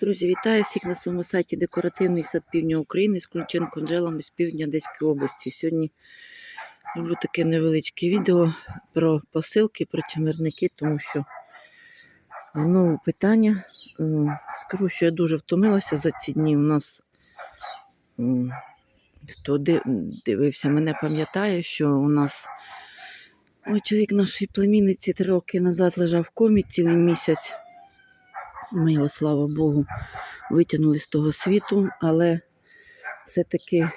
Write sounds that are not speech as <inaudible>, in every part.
Друзі, вітаю всіх на своєму сайті Декоративний сад Півдня України з Ключенко Анжелами з півдня Одеської області. Сьогодні роблю таке невеличке відео про посилки, про чимерники, тому що знову питання. Е, Скажу, що я дуже втомилася за ці дні. У нас хто дивився, мене пам'ятає, що у нас ой, чоловік нашої племінниці три роки назад лежав в комі цілий місяць. Ми його, слава Богу, витягнули з того світу, але все-таки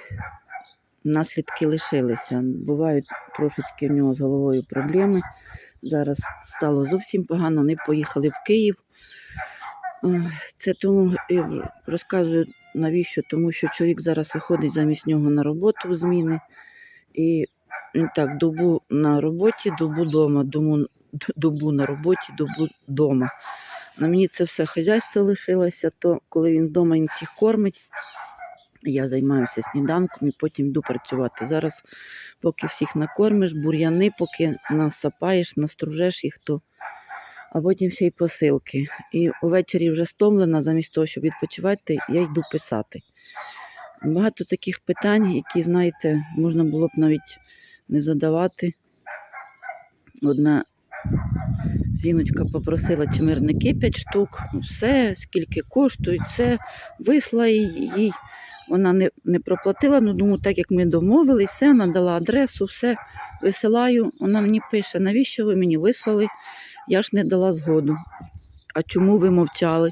наслідки лишилися. Бувають трошечки в нього з головою проблеми. Зараз стало зовсім погано, вони поїхали в Київ. Це тому розказую навіщо, тому що чоловік зараз виходить замість нього на роботу в зміни. І так, добу на роботі, добу вдома, добу, добу на роботі, добу вдома. На мені це все хазяйство лишилося, то коли він вдома він всіх кормить, я займаюся сніданком і потім йду працювати. Зараз, поки всіх накормиш, бур'яни, поки насапаєш, настружеш їх, то а потім ще й посилки. І увечері вже стомлена, замість того, щоб відпочивати, я йду писати. Багато таких питань, які, знаєте, можна було б навіть не задавати. Одна Жіночка попросила чимирники 5 штук, все, скільки коштують, все, висла їй. Вона не, не проплатила, ну думаю, так як ми домовились, все, надала адресу, все висилаю. Вона мені пише, навіщо ви мені вислали? Я ж не дала згоду. А чому ви мовчали?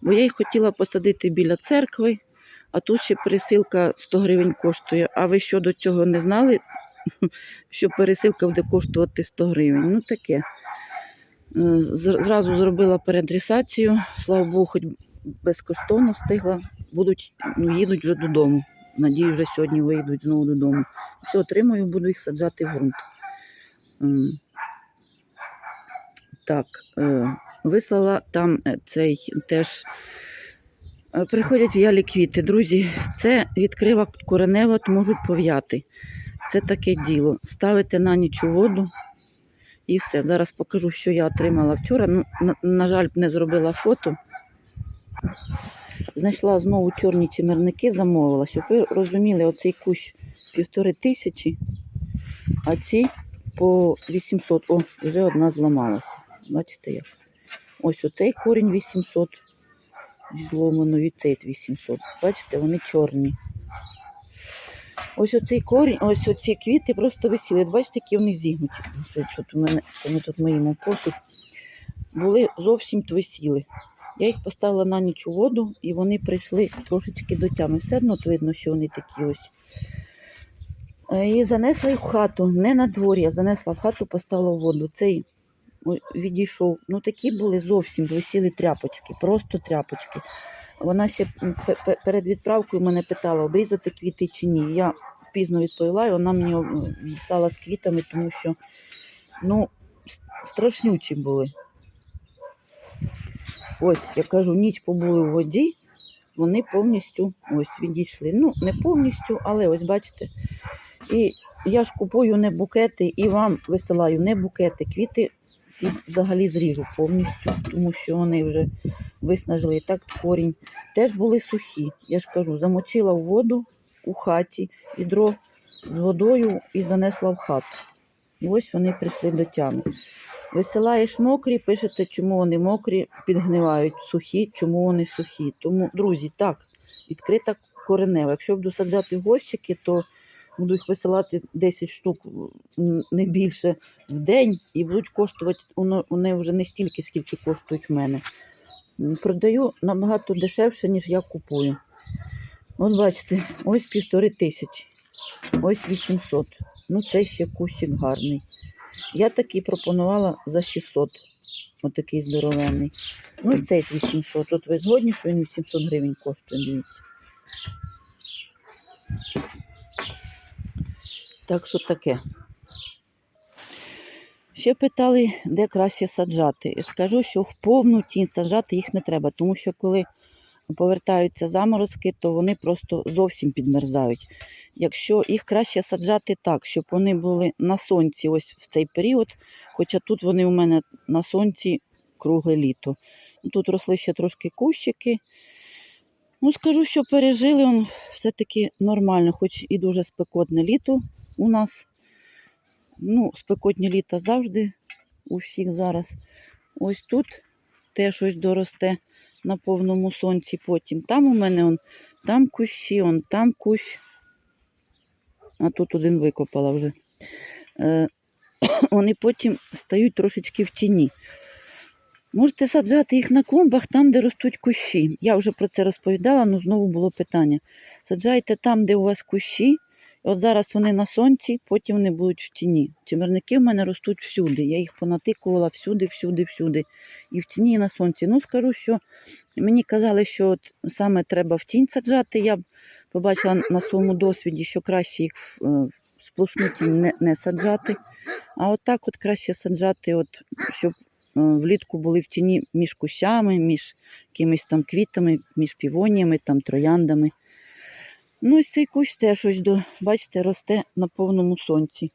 Бо я їх хотіла посадити біля церкви, а тут ще пересилка 100 гривень коштує. А ви що до цього не знали, <laughs> що пересилка буде коштувати 100 гривень? Ну таке. Е, Зразу зробила переадресацію, слава Богу, хоч безкоштовно встигла. Будуть, ну, їдуть вже додому. Надію, вже сьогодні вийдуть знову додому. Все, отримую, буду їх саджати в ґрунт. Так, е, вислала там е, цей теж. Приходять ялі квіти. Друзі, це відкрива коренева, можуть пов'яти. Це таке діло. Ставите на ніч у воду, і все. Зараз покажу, що я отримала вчора. Ну, на, на жаль, не зробила фото. Знайшла знову чорні чимерники, замовила, щоб ви розуміли, оцей кущ півтори тисячі, а ці по 800. О, вже одна зламалася. Бачите як? Ось оцей корінь 800 зломано, і цей 800. Бачите, вони чорні. Ось оцей корінь, ось оці квіти просто висіли. Бачите, які вони зігнуті. Ось Тут у мене, ми тут моїмо посуд. Були зовсім висіли. Я їх поставила на ніч у воду, і вони прийшли трошечки до тями. Все одно видно, що вони такі ось. Е, І занесла їх в хату, не на дворі, а занесла в хату, поставила в воду. Цей відійшов. Ну такі були зовсім висіли тряпочки, просто тряпочки. Вона ще перед відправкою мене питала, обрізати квіти чи ні. Я пізно відповіла, і вона мені стала з квітами, тому що ну, страшнючі були. Ось, я кажу, ніч побули в воді, вони повністю ось відійшли. Ну, не повністю, але ось бачите. І я ж купую не букети і вам висилаю не букети. Квіти ці взагалі зріжу повністю, тому що вони вже виснажили і так корінь. Теж були сухі. Я ж кажу, замочила в воду у хаті, відро з водою і занесла в хату. І ось вони прийшли до тями. Висилаєш мокрі, пишете, чому вони мокрі, підгнивають сухі, чому вони сухі. Тому, друзі, так, відкрита коренева. Якщо буду саджати горщики, то буду їх висилати 10 штук, не більше в день, і будуть коштувати вони вже не стільки, скільки коштують в мене. Продаю набагато дешевше, ніж я купую. От бачите, ось півтори тисячі, ось 800. Ну, це ще кущик гарний. Я такий пропонувала за 600. Отакий здоровенний. Ну і цей 800. От ви згодні, що він 800 гривень коштує, дивіться. Так що таке. Ще питали, де краще саджати. Скажу, що в повну тінь саджати їх не треба, тому що коли повертаються заморозки, то вони просто зовсім підмерзають. Якщо їх краще саджати так, щоб вони були на сонці ось в цей період, хоча тут вони у мене на сонці кругле літо. Тут росли ще трошки кущики. Ну, скажу, що пережили все-таки нормально, хоч і дуже спекотне літо у нас. Ну, спекотні літа завжди у всіх зараз. Ось тут теж ось доросте на повному сонці потім. Там у мене он, там кущі, он там кущ. А тут один викопала вже. Е, <clears throat> вони потім стають трошечки в тіні. Можете саджати їх на клумбах там, де ростуть кущі. Я вже про це розповідала, але знову було питання. Саджайте там, де у вас кущі. І от зараз вони на сонці, потім вони будуть в тіні. Чимерники в мене ростуть всюди. Я їх понатикувала всюди, всюди, всюди. І в тіні, і на сонці. Ну, скажу, що мені казали, що от саме треба в тінь саджати. Я побачила на своєму досвіді, що краще їх в, е, сплошну тінь не, не саджати. А от так от краще саджати, от, щоб е, влітку були в тіні між кущами, між якимись там квітами, між півоніями, там, трояндами. Ну, ось цей кущ теж ось до, бачите, росте на повному сонці.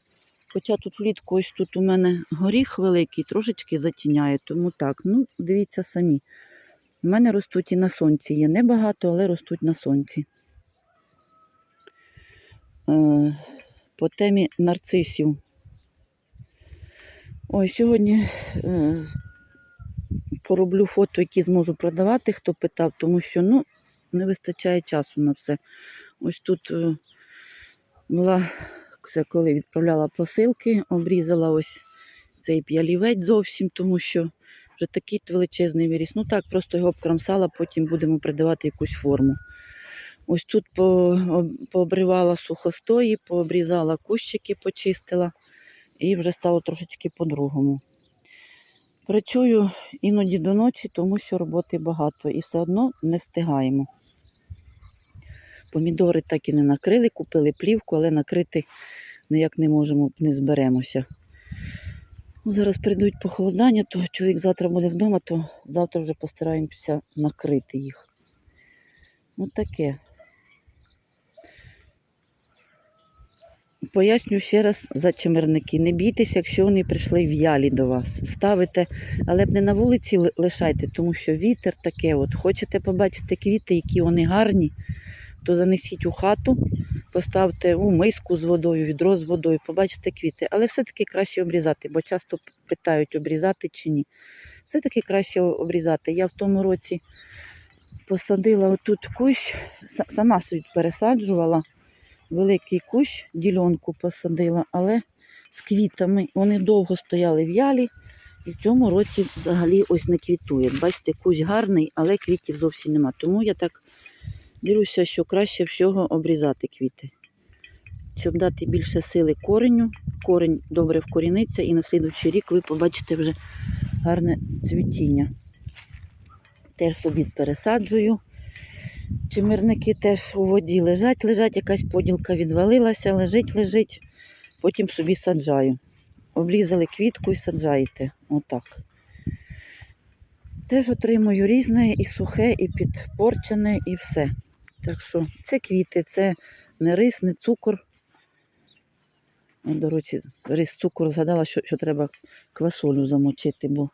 Хоча тут влітку ось тут у мене горіх великий, трошечки затіняє, тому так, ну, дивіться самі. У мене ростуть і на сонці. Є небагато, але ростуть на сонці. Е, по темі нарцисів. Ой, сьогодні е, пороблю фото, які зможу продавати, хто питав, тому що ну, не вистачає часу на все. Ось тут е, була, це коли відправляла посилки, обрізала ось цей п'ялівець зовсім, тому що вже такий величезний виріс. Ну так, просто його обкромсала, потім будемо придавати якусь форму. Ось тут пообривала сухостої, пообрізала кущики, почистила і вже стало трошечки по-другому. Працюю іноді до ночі, тому що роботи багато і все одно не встигаємо. Помідори так і не накрили, купили плівку, але накрити ніяк не можемо, не зберемося. Ну, зараз прийдуть похолодання, то чоловік завтра буде вдома, то завтра вже постараємося накрити їх. Ну таке. Поясню ще раз за чимерники. Не бійтеся, якщо вони прийшли в'ялі до вас. Ставите, але б не на вулиці лишайте, тому що вітер таке. От. Хочете побачити квіти, які вони гарні, то занесіть у хату, поставте у миску з водою, відро з водою, побачите квіти. Але все-таки краще обрізати, бо часто питають, обрізати чи ні. Все-таки краще обрізати. Я в тому році посадила отут кущ, сама собі пересаджувала великий кущ, ділянку посадила, але з квітами. Вони довго стояли в'ялі, і в цьому році взагалі ось не квітує. Бачите, кущ гарний, але квітів зовсім нема. Тому я так ділюся, що краще всього обрізати квіти. Щоб дати більше сили кореню. Корень добре вкоріниться, і на слідуючий рік ви побачите вже гарне цвітіння. Теж собі пересаджую. Чимирники теж у воді лежать, лежать, якась поділка відвалилася, лежить, лежить, потім собі саджаю. Обрізали квітку і саджаєте. Отак. Теж отримую різне, і сухе, і підпорчене, і все. Так що це квіти, це не рис, не цукор. До речі, рис, цукор згадала, що, що треба квасолю замочити, бо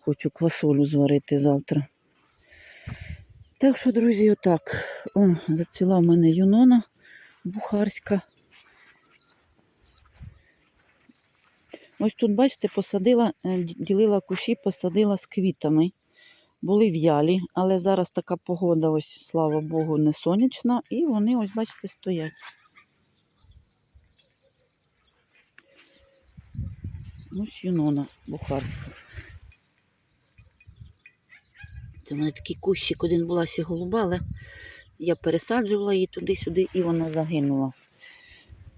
хочу квасолю зварити завтра. Так що, друзі, отак. О, зацвіла в мене юнона бухарська. Ось тут, бачите, посадила, е, ділила кущі, посадила з квітами. Були в'ялі, але зараз така погода, ось, слава Богу, не сонячна, і вони, ось, бачите, стоять. Ось юнона бухарська. Це в мене такий кущик один була ще голуба, але я пересаджувала її туди-сюди і вона загинула.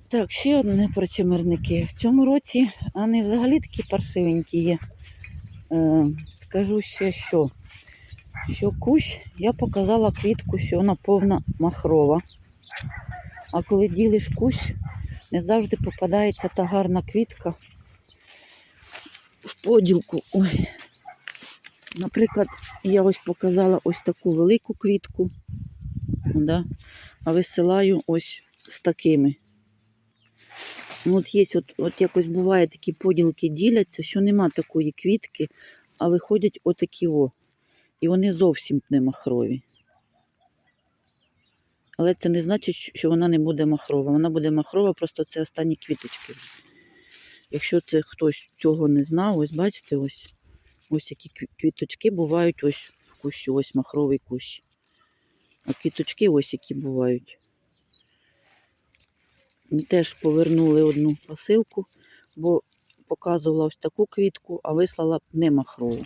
Так, ще одне про чимирники. В цьому році вони взагалі такі паршивенькі є. Е, скажу ще що. Що кущ, я показала квітку, що вона повна махрова. А коли ділиш кущ, не завжди попадається та гарна квітка в поділку. Ой. Наприклад, я ось показала ось таку велику квітку, да, а висилаю ось з такими. Ну, от є, от, от якось буває такі поділки діляться, що нема такої квітки, а виходять отакі о. І вони зовсім не махрові. Але це не значить, що вона не буде махрова. Вона буде махрова, просто це останні квіточки. Якщо це хтось цього не знав, ось бачите, ось, ось які квіточки бувають ось в кущі, ось махровий кущ. А квіточки ось які бувають. І теж повернули одну посилку, бо показувала ось таку квітку, а вислала не махрову.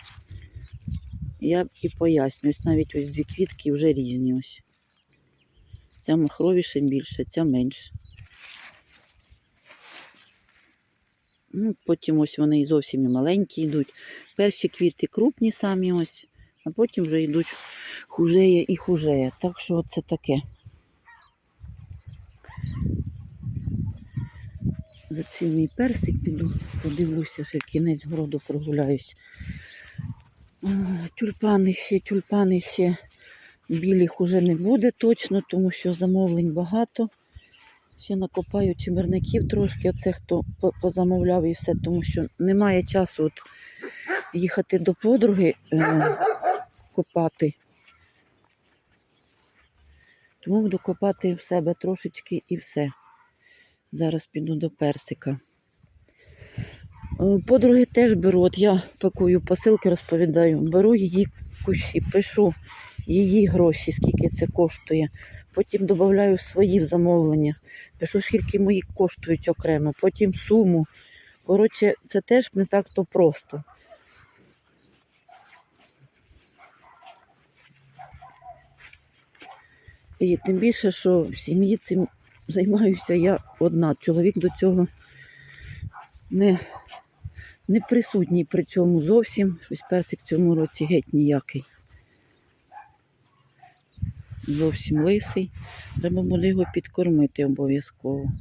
Я і поясню, ось навіть ось дві квітки вже різні ось. Ця махровіше більше, ця менше. Ну, потім ось вони і зовсім і маленькі йдуть. Перші квіти крупні самі ось, а потім вже йдуть хужеє і хужеє. Так що це таке. За цей мій персик піду, подивлюся, в кінець городу прогуляюсь. Тюльпани ще, тюльпани ще. Білих уже не буде точно, тому що замовлень багато. Ще накопаю чимерників трошки, оце хто позамовляв і все, тому що немає часу от їхати до подруги е, копати. Тому буду копати в себе трошечки і все. Зараз піду до персика. Е, Подруги теж беру, от я пакую посилки, розповідаю, беру її кущі, пишу її гроші, скільки це коштує. Потім додаю свої в замовлення, пишу, скільки мої коштують окремо, потім суму. Коротше, це теж не так то просто. І тим більше, що в сім'ї цим займаюся я одна. Чоловік до цього не, не присутній при цьому зовсім. Щось персик в цьому році геть ніякий. Зовсім лисий. Треба буде його підкормити обов'язково.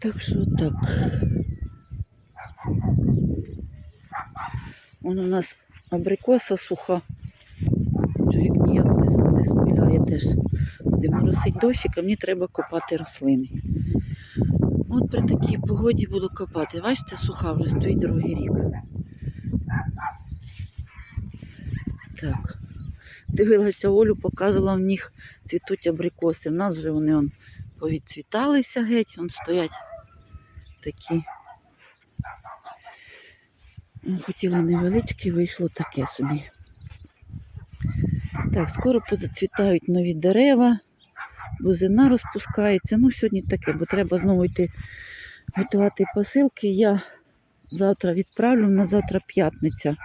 Так що так. Вон у нас абрикоса суха. Чоловік ніяк не, спиляє теж. Де моросить дощик, а мені треба копати рослини. От при такій погоді буду копати. Бачите, суха вже стоїть другий рік. Так. Дивилася Олю, показувала в них цвітуть абрикоси. В нас вже вони он, повідцвіталися геть, он стоять такі. Ну, Хотіла невеличкі, вийшло таке собі. Так, скоро позацвітають нові дерева, бузина розпускається. Ну, сьогодні таке, бо треба знову йти готувати посилки. Я завтра відправлю, на завтра п'ятниця.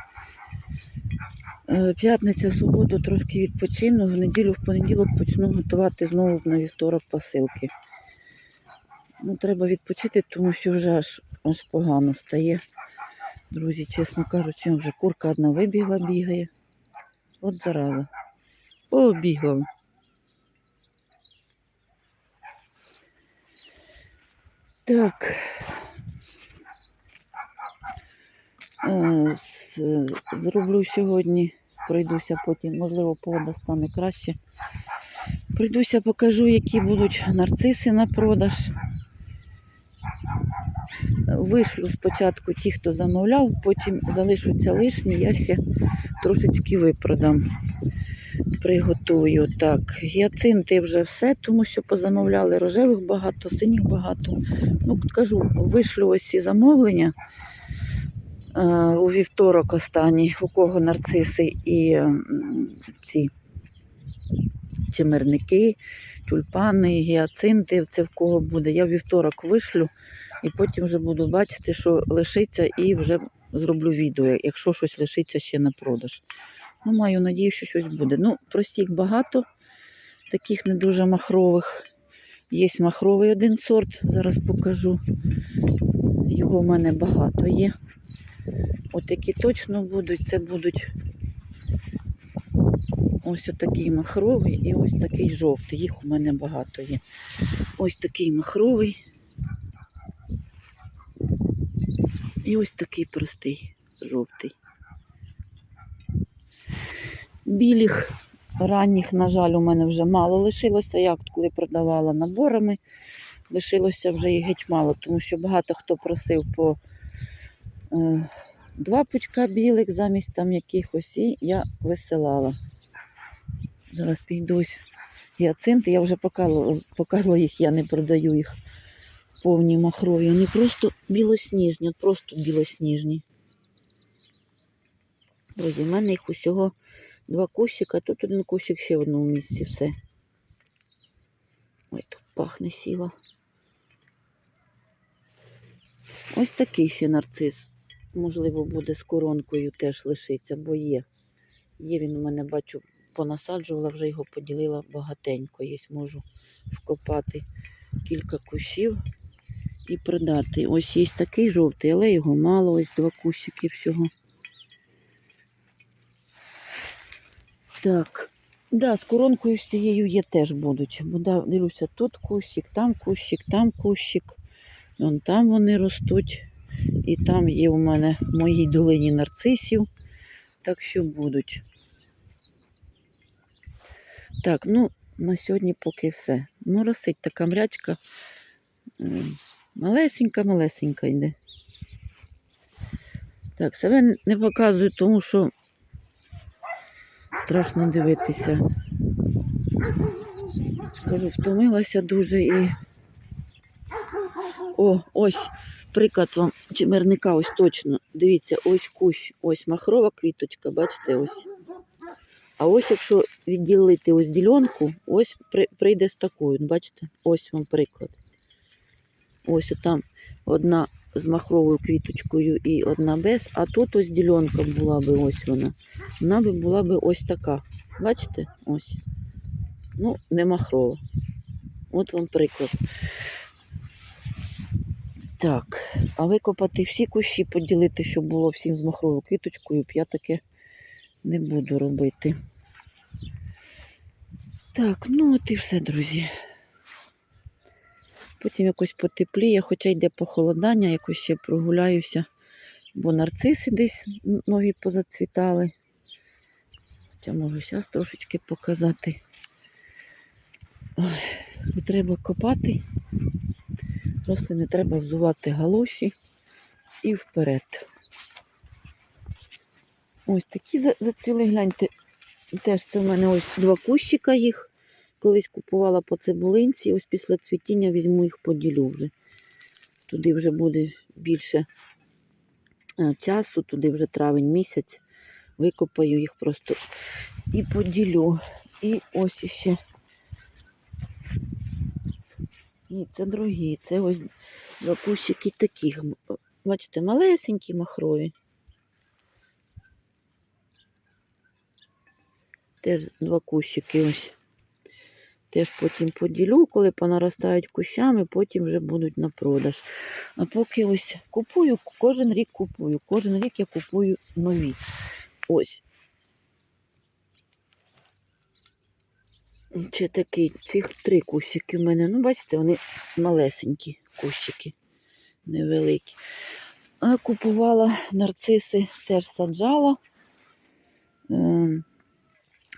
Е, П'ятниця, суботу трошки відпочину, в неділю, в понеділок почну готувати знову на вівторок посилки. Ну, треба відпочити, тому що вже аж, аж погано стає. Друзі, чесно кажучи, вже курка одна вибігла, бігає. От зараза. Побігла. Так. Е, Зроблю сьогодні, пройдуся потім, можливо, погода стане краще. Пройдуся, покажу, які будуть нарциси на продаж. Вишлю спочатку ті, хто замовляв, потім залишаться лишні, я ще трошечки випродам. Приготую. Так, гіацинти вже все, тому що позамовляли рожевих багато, синіх багато. Ну, кажу, вишлю ось ці замовлення е, у вівторок останній, у кого нарциси і м, ці чимерники, тюльпани, гіацинти, це в кого буде. Я в вівторок вишлю і потім вже буду бачити, що лишиться, і вже зроблю відео, якщо щось лишиться ще на продаж. Ну, маю надію, що щось буде. Ну, простіх багато, таких не дуже махрових. Є махровий один сорт, зараз покажу. Його в мене багато є. От які точно будуть, це будуть ось такий махровий і ось такий жовтий. Їх у мене багато є. Ось такий махровий. І ось такий простий жовтий. Білих ранніх, на жаль, у мене вже мало лишилося. Я коли продавала наборами, лишилося вже і геть мало, тому що багато хто просив по Е, Два пучка білих замість там якихось і я висилала. Зараз піду ось гіацинти. Я вже показувала, показувала їх, я не продаю їх повні махрові. Вони просто білосніжні, просто білосніжні. Друзі, в мене їх усього два кущика, тут один кущик ще в одному місці все. Ой, тут пахне сіла. Ось такий ще нарцис. Можливо, буде з коронкою теж лишиться, бо є. Є він у мене, бачу, понасаджувала, вже його поділила багатенько. Є, можу вкопати кілька кущів і продати. Ось є такий жовтий, але його мало, ось два кущики всього. Так, да, з коронкою з цією є теж будуть. Бо да, дивлюся, тут кущик, там кущик, там кущик. Вон там вони ростуть. І там є у мене в моїй долині нарцисів. Так що будуть. Так, ну, на сьогодні поки все. Ну, росить така мрячка. Малесенька, малесенька йде. Так, себе не показую, тому що страшно дивитися. Скажу, втомилася дуже і. О, ось приклад вам чимерника, ось точно. Дивіться, ось кущ, ось махрова квіточка, бачите, ось. А ось якщо відділити ось ділянку, ось прийде з такою. Бачите? Ось вам приклад. Ось там одна з махровою квіточкою і одна без, а тут ось ділянка була би ось вона. Вона би була би ось така. Бачите? Ось. Ну, не махрова. От вам приклад. Так, а викопати всі кущі, поділити, щоб було всім з махровою квіточкою, я таке не буду робити. Так, ну от і все, друзі. Потім якось потепліє, хоча йде похолодання, якось ще прогуляюся, бо нарциси десь нові позацвітали. Хоча можу зараз трошечки показати. Ой, треба копати. Рослини треба взувати галоші і вперед. Ось такі за- зацвіли, гляньте. Теж це в мене ось два кущика їх. Колись купувала по цибулинці, ось після цвітіння візьму їх поділю вже. Туди вже буде більше е, часу, туди вже травень місяць. Викопаю їх просто і поділю. І ось іще. Ні, це другі. Це ось два кущики таких. Бачите, малесенькі махрові. Теж два кущики ось. Теж потім поділю, коли понаростають кущами, потім вже будуть на продаж. А поки ось купую, кожен рік купую. Кожен рік я купую нові. Ось. Ще такий, цих три кущики в мене. Ну, бачите, вони малесенькі кущики, невеликі. А купувала нарциси, теж саджала.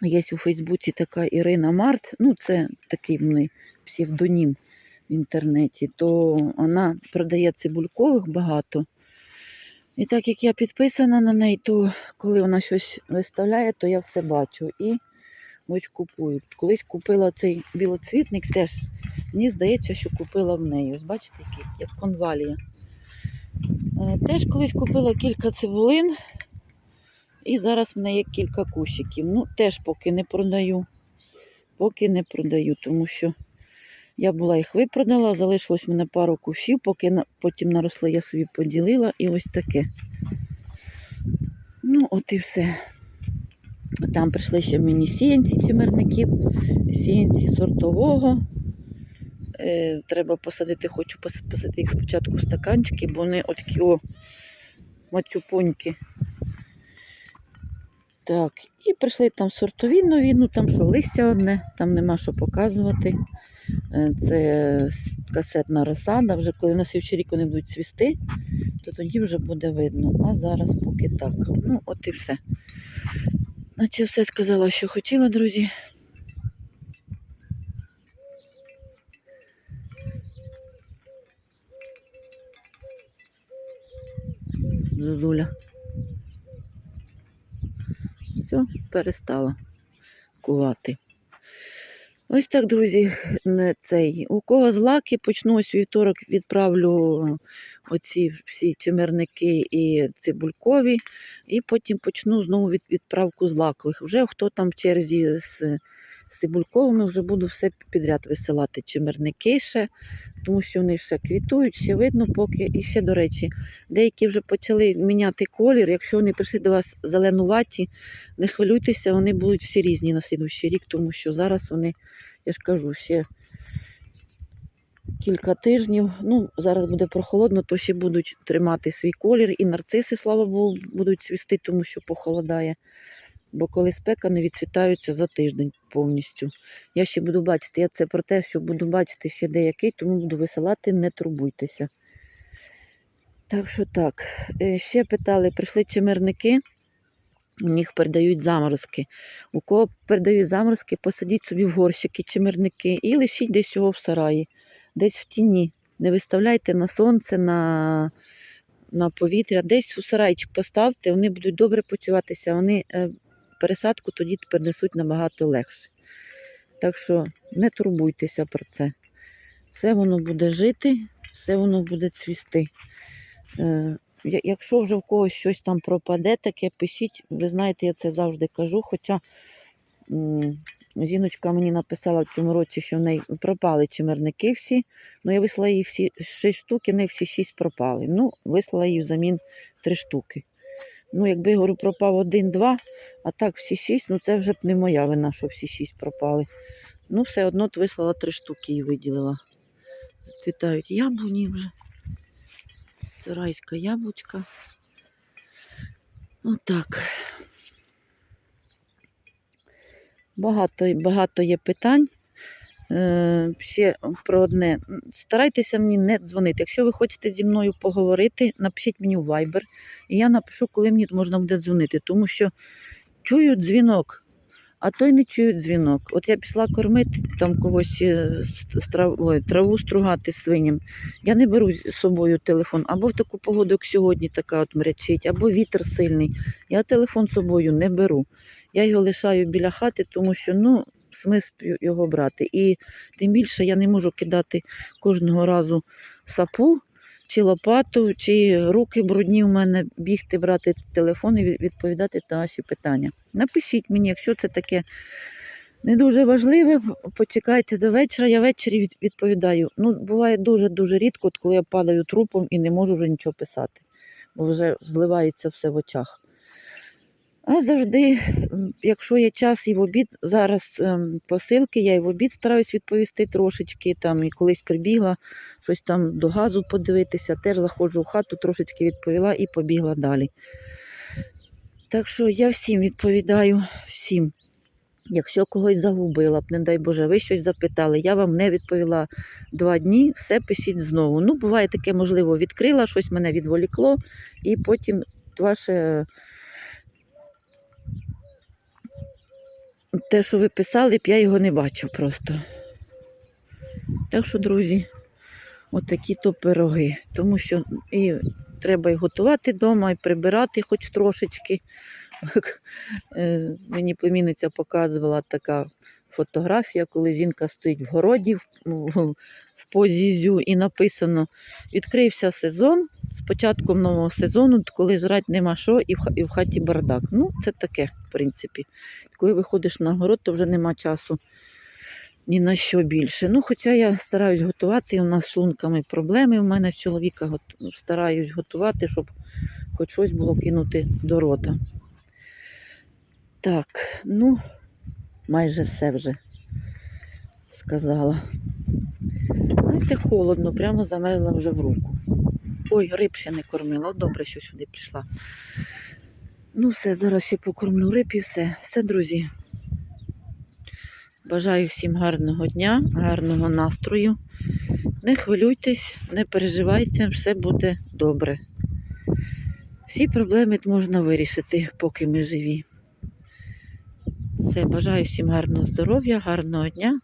Є у Фейсбуці така Ірина Март, ну це такий неї псевдонім в інтернеті, то вона продає цибулькових багато. І так як я підписана на неї, то коли вона щось виставляє, то я все бачу і ось купую. Колись купила цей білоцвітник теж. Мені здається, що купила в неї. Ось бачите, який, як конвалія. Е, Теж колись купила кілька цибулин. І зараз в мене є кілька кущиків. Ну, теж поки не продаю. Поки не продаю, тому що я була їх випродала, залишилось в мене пару кущів, поки на- потім наросли, я собі поділила і ось таке. Ну, от і все. Там прийшли ще мені сіянці чимерників, сіянці сортового. Е, треба посадити, хочу посадити їх спочатку в стаканчики, бо вони отакі о, мацюпоньки. Так, і прийшли там сортові нові, ну там що, листя одне, там нема що показувати. Е, Це касетна розсада. Вже коли на слідчий рік вони будуть цвісти, то тоді вже буде видно. А зараз поки так. Ну, от і все. Наче все сказала, що хотіла, друзі. Зозуля. Все, перестала кувати. Ось так, друзі, не цей. У кого злаки, почну ось вівторок, відправлю оці всі чимерники і цибулькові, і потім почну знову від, відправку злакових. Вже хто там в черзі з, з цибульковими, вже буду все підряд висилати. Чимерники ще, тому що вони ще квітують, ще видно поки. І ще, до речі, деякі вже почали міняти колір. Якщо вони прийшли до вас зеленуваті, не хвилюйтеся, вони будуть всі різні на слідуючий рік, тому що зараз вони, я ж кажу, ще кілька тижнів. Ну, зараз буде прохолодно, то ще будуть тримати свій колір. І нарциси, слава Богу, будуть цвісти, тому що похолодає. Бо коли спека, не відцвітаються за тиждень повністю. Я ще буду бачити, я це про те, що буду бачити ще деякий, тому буду висилати, не турбуйтеся. Так що так. Е, Ще питали, прийшли чимирники, у них передають заморозки. У кого передають заморозки, посадіть собі в горщики чимирники і лишіть десь його в сараї, десь в тіні. Не виставляйте на сонце, на, на повітря, десь у сарайчик поставте, вони будуть добре почуватися, вони е, пересадку тоді перенесуть набагато легше. Так що не турбуйтеся про це. Все воно буде жити, все воно буде цвісти. Е, Якщо вже в когось щось там пропаде, таке пишіть. Ви знаєте, я це завжди кажу. Хоча жіночка мені написала в цьому році, що в неї пропали чимерники всі. Ну, я вислала їй всі шість штук, і в неї всі шість пропали. Ну, вислала їй взамін три штуки. Ну, якби говорю, пропав один-два, а так всі шість, ну це вже б не моя вина, що всі шість пропали. Ну, все одно вислала три штуки і виділила. Зацвітають яблуні вже. Це райська яблучка. Отак. Багато, багато є питань. Ще про одне. Старайтеся мені не дзвонити. Якщо ви хочете зі мною поговорити, напишіть мені в Viber, і я напишу, коли мені можна буде дзвонити. Тому що чую дзвінок, а той не чую дзвінок. От я пішла кормити там когось е, з- з трав- ой, траву стругати свиням. Я не беру з собою телефон. Або в таку погоду, як сьогодні, така от мрячить, або вітер сильний. Я телефон з собою не беру. Я його лишаю біля хати, тому що ну, смисл його брати. І тим більше я не можу кидати кожного разу сапу чи лопату, чи руки брудні у мене бігти, брати телефон і відповідати на ваші питання. Напишіть мені, якщо це таке не дуже важливе, почекайте до вечора, я ввечері відповідаю. Ну, буває дуже-дуже рідко, коли я падаю трупом і не можу вже нічого писати, бо вже зливається все в очах. А завжди, якщо є час і в обід, зараз ем, посилки, я і в обід стараюсь відповісти трошечки. Там і колись прибігла, щось там до газу подивитися, теж заходжу в хату, трошечки відповіла і побігла далі. Так що я всім відповідаю, всім. Якщо когось загубила б, не дай Боже, ви щось запитали, я вам не відповіла два дні, все пишіть знову. Ну, буває таке, можливо, відкрила, щось мене відволікло, і потім ваше те, що ви писали б, я його не бачу просто. Так що, друзі, отакі то пироги. Тому що і треба і готувати вдома, і прибирати хоч трошечки. <laughs> Е, Мені племінниця показувала така фотографія, коли жінка стоїть в городі в, в, в позі зю, і написано: відкрився сезон з початком нового сезону, коли жрати нема що, і в, хаті бардак. Ну, це таке, в принципі. Коли виходиш на город, то вже нема часу ні на що більше. Ну, хоча я стараюсь готувати, у нас з шлунками проблеми. У мене в чоловіка гот- стараюсь готувати, щоб хоч щось було кинути до рота. Так, ну, майже все вже сказала. Знаєте, холодно, прямо замерзла вже в руку. Ой, риб ще не кормила. Добре, що сюди прийшла. Ну, все, зараз ще покормлю риб і все. Все, друзі. Бажаю всім гарного дня, гарного настрою. Не хвилюйтесь, не переживайте, все буде добре. Всі проблеми можна вирішити, поки ми живі. Все, бажаю всім гарного здоров'я, гарного дня.